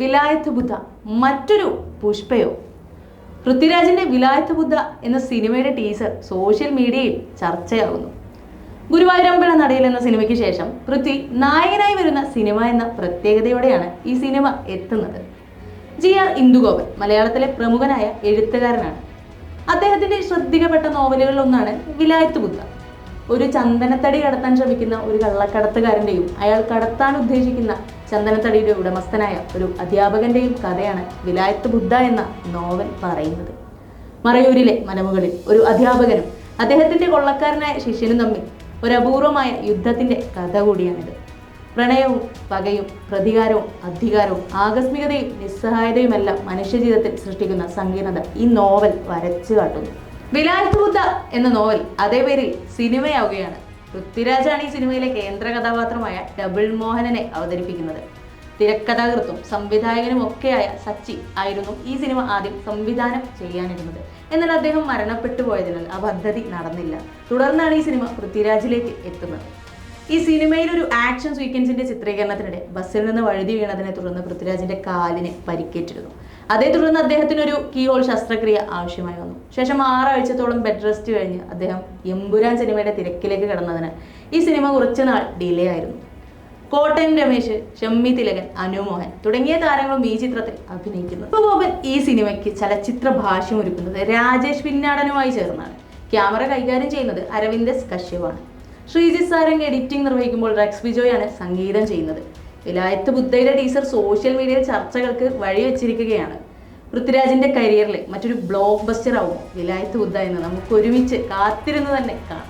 വിലായത്ത് ബുദ്ധ മറ്റൊരു പുഷ്പയോ? പൃഥ്വിരാജിന്റെ വിലായത്ത് ബുദ്ധ എന്ന സിനിമയുടെ ടീസർ സോഷ്യൽ മീഡിയയിൽ ചർച്ചയാകുന്നു. ഗുരുവായൂരമ്പല നടയിൽ എന്ന സിനിമയ്ക്ക് ശേഷം പൃഥ്വി നായകനായി വരുന്ന സിനിമ എന്ന പ്രത്യേകതയോടെയാണ് ഈ സിനിമ എത്തുന്നത്. ജി ആർ ഇന്ദുഗോപൻ മലയാളത്തിലെ പ്രമുഖനായ എഴുത്തുകാരനാണ്. അദ്ദേഹത്തിന്റെ ശ്രദ്ധിക്കപ്പെട്ട നോവലുകളിൽ ഒന്നാണ് വിലായത്ത് ബുദ്ധ. ഒരു ചന്ദനത്തടി കടത്താൻ ശ്രമിക്കുന്ന ഒരു കള്ളക്കടത്തുകാരന്റെയും അയാൾ കടത്താൻ ഉദ്ദേശിക്കുന്ന ചന്ദനത്തടിയുടെ ഉടമസ്ഥനായ ഒരു അധ്യാപകന്റെയും കഥയാണ് വിലായത്ത് ബുദ്ധ എന്ന നോവൽ പറയുന്നത്. മറയൂരിലെ മലമുകളിൽ ഒരു അധ്യാപകനും അദ്ദേഹത്തിന്റെ കൊള്ളക്കാരനായ ശിഷ്യനും തമ്മിൽ ഒരു അപൂർവമായ യുദ്ധത്തിന്റെ കഥ കൂടിയാണിത്. പ്രണയവും പകയും പ്രതികാരവും അധികാരവും ആകസ്മികതയും നിസ്സഹായതയുമെല്ലാം മനുഷ്യജീവിതത്തിൽ സൃഷ്ടിക്കുന്ന സങ്കീർണത ഈ നോവൽ വരച്ചു കാട്ടുന്നു. വിലായത്ത് ബുദ്ധ എന്ന നോവൽ അതേ പേരിൽ സിനിമയാവുകയാണ്. പൃഥ്വിരാജാണ് ഈ സിനിമയിലെ കേന്ദ്ര കഥാപാത്രമായ ഡബിൾ മോഹനനെ അവതരിപ്പിക്കുന്നത്. തിരക്കഥാകൃത്തും സംവിധായകനും ഒക്കെയായ സച്ചി ആയിരുന്നു ഈ സിനിമ ആദ്യം സംവിധാനം ചെയ്യാനിരുന്നത്. എന്നാൽ അദ്ദേഹം മരണപ്പെട്ടു പോയതിനാൽ ആ പദ്ധതി നടന്നില്ല. തുടർന്നാണ് ഈ സിനിമ പൃഥ്വിരാജിലേക്ക് എത്തുന്നത്. ഈ സിനിമയിൽ ഒരു ആക്ഷൻ സീക്വൻസിന്റെ ചിത്രീകരണത്തിനിടെ ബസ്സിൽ നിന്ന് വഴുതി വീണതിനെ തുടർന്ന് പൃഥ്വിരാജിന്റെ കാലിന് പരിക്കേറ്റിരുന്നു. അതേ തുടർന്ന് അദ്ദേഹത്തിന് ഒരു കീ ഹോൾ ശസ്ത്രക്രിയ ആവശ്യമായി വന്നു. ശേഷം ആറാഴ്ചത്തോളം ബെഡ് റെസ്റ്റ് കഴിഞ്ഞ് അദ്ദേഹം എമ്പുരാൻ സിനിമയുടെ തിരക്കിലേക്ക് കടന്നതിന് ഈ സിനിമ കുറച്ചുനാൾ ഡിലേ ആയിരുന്നു. കോട്ടയം രമേശ് ഷമ്മി തിലകൻ അനുമോഹൻ തുടങ്ങിയ താരങ്ങളും ഈ ചിത്രത്തിൽ അഭിനയിക്കുന്നു. ഗോപൻ ഈ സിനിമയ്ക്ക് ചലച്ചിത്ര ഭാഷ്യം ഒരുക്കുന്നത് രാജേഷ് പിന്നാടനുമായി ചേർന്നാണ്. ക്യാമറ കൈകാര്യം ചെയ്യുന്നത് അരവിന്ദസ് കശ്യപാണ്. ശ്രീജിത് സാരംഗ് എഡിറ്റിംഗ് നിർവഹിക്കുമ്പോൾ റെക്സ് ബിജോയാണ് സംഗീതം ചെയ്യുന്നത്. വിലായത്ത് ബുദ്ധയുടെ ടീസർ സോഷ്യൽ മീഡിയയിൽ ചർച്ചകൾക്ക് വഴിവെച്ചിരിക്കുകയാണ് പൃഥ്വിരാജിന്റെ കരിയറിലെ മറ്റൊരു ബ്ലോക്ക് ബസ്റ്റർ ആവും വിലായത്ത് ബുദ്ധ എന്ന്. നമുക്ക് ഒരുമിച്ച് കാത്തിരുന്ന് തന്നെ കാണാം.